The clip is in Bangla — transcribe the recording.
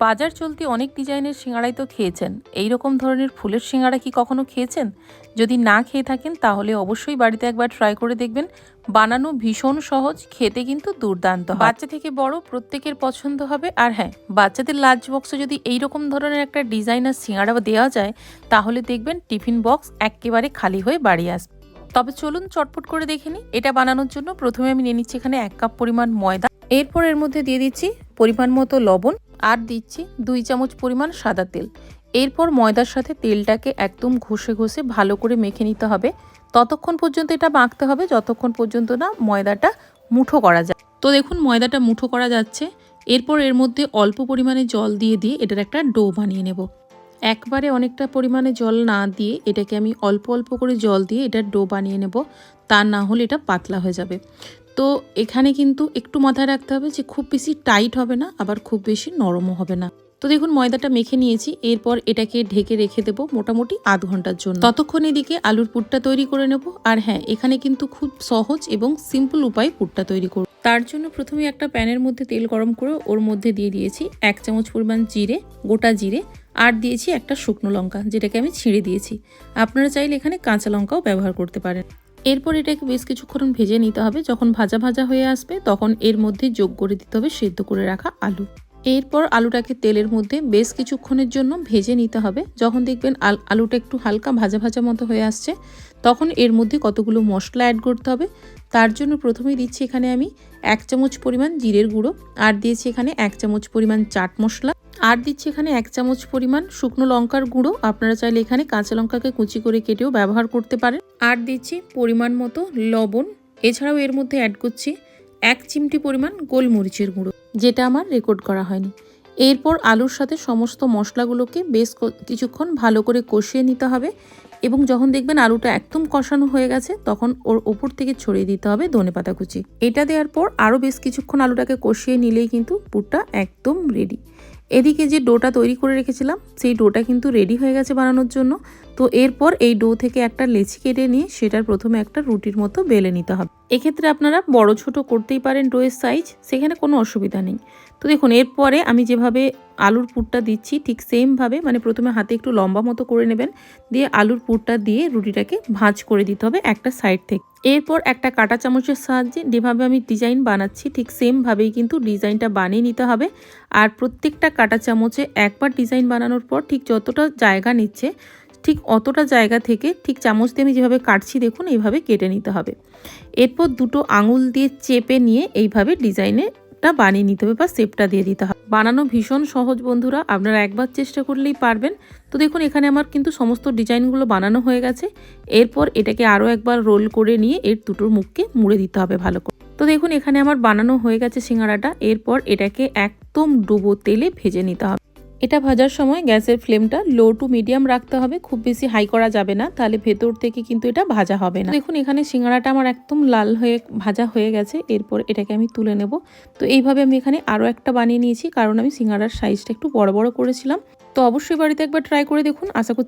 বাজার চলতি অনেক ডিজাইনের সিঙ্গাড়াই তো খেয়েছেন। এই রকম ধরনের ফুলের সিঙ্গাড়া কি কখনো খেয়েছেন? যদি না খেয়ে থাকেন, তাহলে অবশ্যই বাড়িতে একবার ট্রাই করে দেখবেন। বানানো ভীষণ সহজ, খেতে কিন্তু দুর্দান্ত বাচ্চা থেকে বড়, প্রত্যেকের পছন্দ হবে। আর হ্যাঁ বাচ্চাদের লাঞ্চ বক্সে যদি এই রকম ধরনের একটা ডিজাইনার সিঙ্গাড়া দেওয়া যায়, তাহলে দেখবেন টিফিন বক্স একেবারে খালি হয়ে বাড়ি আসবে তবে চলুন চটপট করে দেখে নিই। এটা বানানোর জন্য প্রথমে আমি নিয়ে নিচ্ছি এখানে এক কাপ পরিমাণ ময়দা। এরপর এর মধ্যে দিয়ে দিচ্ছি পরিমাণ মতো লবণ। আর দিচ্ছি দুই চামচ পরিমাণ সাদা তেল। এরপর ময়দার সাথে তেলটাকে একদম ঘষে ঘষে ভালো করে মেখে নিতে হবে। ততক্ষণ পর্যন্ত এটা মাখতে হবে, যতক্ষণ পর্যন্ত না ময়দাটা মুঠো করা যায়। তো দেখুন, ময়দাটা মুঠো করা যাচ্ছে। এরপর এর মধ্যে অল্প পরিমাণে জল দিয়ে দিয়ে এটার একটা ডো বানিয়ে নেব। একবারে অনেকটা পরিমাণে জল না দিয়ে এটাকে আমি অল্প অল্প করে জল দিয়ে এটার ডো বানিয়ে নেব। তা না হলে এটা পাতলা হয়ে যাবে। তো এখানে কিন্তু একটু মাথায় রাখতে হবে যে খুব বেশি টাইট হবে না, আবার খুব বেশি নরমও হবে না। তো দেখুন, ময়দাটা মেখে নিয়েছি, এরপর এটাকে ঢেকে রেখে দেবো মোটামুটি আধ ঘণ্টার জন্য। ততক্ষণ এদিকে আলুর পুরটা তৈরি করে নেব, আর হ্যাঁ এখানে কিন্তু খুব সহজ এবং সিম্পল উপায় পুরটা তৈরি করব। তার জন্য প্রথমে একটা প্যানের মধ্যে তেল গরম করে ওর মধ্যে দিয়ে দিয়েছি এক চামচ পরিমাণ জিরে, গোটা জিরে, আর দিয়েছি একটা শুকনো লঙ্কা, যেটাকে আমি ছিঁড়ে দিয়েছি। আপনারা চাইলে এখানে কাঁচা লঙ্কাও ব্যবহার করতে পারেন। এরপর এটাকে বেশ কিছুক্ষণ ভেজে নিতে হবে। যখন ভাজা ভাজা হয়ে আসবে, তখন এর মধ্যে যোগ করে দিতে হবে সেদ্ধ করে রাখা আলু। এরপর আলুটাকে তেলের মধ্যে বেশ কিছুক্ষণের জন্য ভেজে নিতে হবে। যখন দেখবেন আল- আলুটা একটু হালকা ভাজা ভাজা মতো হয়ে আসছে, তখন এর মধ্যে কতগুলো মশলা অ্যাড করতে হবে। তার জন্য প্রথমেই দিচ্ছি এখানে আমি এক চামচ পরিমাণ জিরের গুঁড়ো, আর দিয়েছি এখানে এক চামচ পরিমাণ চাট মশলা। আর দিচ্ছি এখানে এক চামচ পরিমাণ শুকনো লঙ্কার গুঁড়ো। আপনারা চাইলে এখানে কাঁচা লঙ্কাকে কুচি করে কেটেও ব্যবহার করতে পারেন। আর দিচ্ছি পরিমাণ মতো লবণ। এছাড়াও এর মধ্যে অ্যাড করছি এক চিমটি পরিমাণ গোলমরিচের গুঁড়ো, যেটা আমার রেকর্ড করা হয়নি। এরপর আলুর সাথে সমস্ত মশলাগুলোকে বেশ কিছুক্ষণ ভালো করে কষিয়ে নিতে হবে এবং যখন দেখবেন আলুটা একদম কষানো হয়ে গেছে, তখন ওর ওপর থেকে ছড়িয়ে দিতে হবে ধনেপাতা কুচি। এটা দেওয়ার পর আরও বেশ কিছুক্ষণ আলুটাকে কষিয়ে নিলেই কিন্তু পুরটা একদম রেডি এদিকে যে ডোটা তৈরি করে রেখেছিলাম, সেই ডোটা কিন্তু রেডি হয়ে গেছে বানানোর জন্য। তো এরপর এই ডো থেকে একটা লেচি কেটে নিয়ে সেটার প্রথমে একটা রুটির মতো বেলে নিতে হবে। এক্ষেত্রে আপনারা বড় ছোট করতেই পারেন ডোয়ের সাইজ সেখানে কোনো অসুবিধা নেই। তো দেখুন, এরপরে আমি যেভাবে আলুর পুরটা দিচ্ছি, ঠিক সেমভাবে মানে প্রথমে হাতে একটু লম্বা মতো করে নেবেন, দিয়ে আলুর পুরটা দিয়ে রুটিটাকে ভাঁজ করে দিতে হবে একটা সাইড থেকে। এরপর একটা কাঁটা চামচের সাহায্যে যেভাবে আমি ডিজাইন বানাচ্ছি, ঠিক সেমভাবেই কিন্তু ডিজাইনটা বানিয়ে নিতে হবে। আর প্রত্যেকটা কাঁটা চামচে একবার ডিজাইন বানানোর পর ঠিক যতটা জায়গা নিচ্ছে ঠিক অতটা জায়গা থেকে ঠিক চামচ দিয়ে আমি যেভাবে কাটছি দেখুন, এইভাবে কেটে নিতে হবে। এরপর দুটো আঙুল দিয়ে চেপে নিয়ে এইভাবে ডিজাইনেটা বানিয়ে নিতে হবে বা শেপটা দিয়ে দিতে হবে। বানানো ভীষণ সহজ বন্ধুরা, আপনারা একবার চেষ্টা করলেই পারবেন। তো দেখুন, এখানে আমার কিন্তু সমস্ত ডিজাইনগুলো বানানো হয়ে গেছে। এরপর এটাকে আরও একবার রোল করে নিয়ে এর দুটোর মুখকে মুড়ে দিতে হবে ভালো করে। তো দেখুন, এখানে আমার বানানো হয়ে গেছে সিঙ্গারাটা। এরপর এটাকে একদম ডুবো তেলে ভেজে নিতে হবে। এটা ভাজার সময় গ্যাসের ফ্লেমটা লো টু মিডিয়াম রাখতে হবে, খুব বেশি হাই করা যাবে না, তাহলে ভেতর থেকে কিন্তু এটা ভাজা হবে না। দেখুন, এখানে সিঙ্গারাটা আমার একদম লাল হয়ে, ভাজা হয়ে গেছে, এরপর এটাকে আমি তুলে নেব। তো এইভাবে আমি এখানে আরও একটা বানিয়ে নিয়েছি, কারণ আমি সিঙ্গারার সাইজটা একটু বড় বড় করেছিলাম। তো অবশ্যই বাড়িতে একবার ট্রাই করে দেখুন, আশা করছি